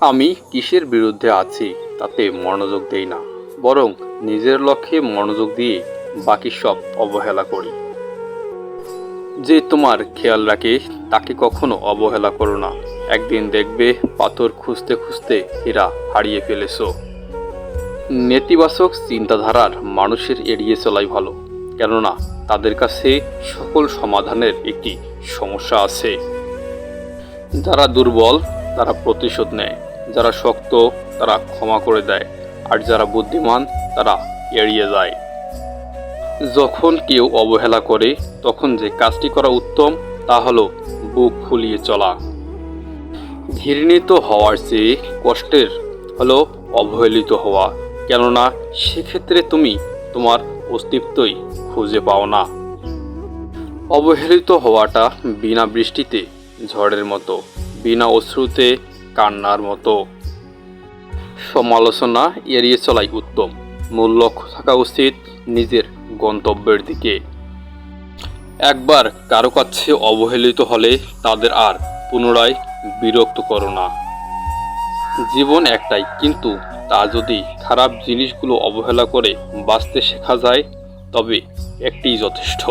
আমি কিসের বিরুদ্ধে আছি তাতে মনোযোগ দেই না, বরং নিজের লক্ষ্যে মনোযোগ দিয়ে বাকি সব অবহেলা করি। যে তোমার খেয়াল রাখে, তাকে কখনো অবহেলা করো না। একদিন দেখবে পাথর খুঁজতে খুঁজতে হীরা হারিয়ে ফেলেছো। নেতিবাচক চিন্তাধারার মানুষের এড়িয়ে চলাই ভালো, কেননা তাদের কাছে সকল সমাধানের একটি সমস্যা আছে। যারা দুর্বল তারা প্রতিশোধ নেয়। যারা শক্ত, তারা ক্ষমা করে দেয়, আর যারা বুদ্ধিমান, তারা এড়িয়ে যায়। যখন কেউ অবহেলা করে, তখন যে কাজটি করা উত্তম, তা হলো বুক ফুলিয়ে চলা। ঘৃণিত হওয়ার চেয়ে কষ্টের হলো অবহেলিত হওয়া। কেননা, সেক্ষেত্রে তুমি তোমার অস্তিত্বই খুঁজে পাও না। অবহেলিত হওয়াটা বিনা বৃষ্টিতে ঝড়ের মতো। বিনা অশ্রুতে কান্নার মতো। সমালোচনা এড়িয়ে চলাই উত্তম। মূল লক্ষ্য থাকা উচিত নিজের গন্তব্যের দিকে। একবার কারও কাছে অবহেলিত হলে তাদের আর পুনরায় বিরক্ত করো না। জীবন একটাই, কিন্তু তা যদি খারাপ জিনিসগুলো অবহেলা করে বাঁচতে শেখা যায়, তবে একটিই যথেষ্ট।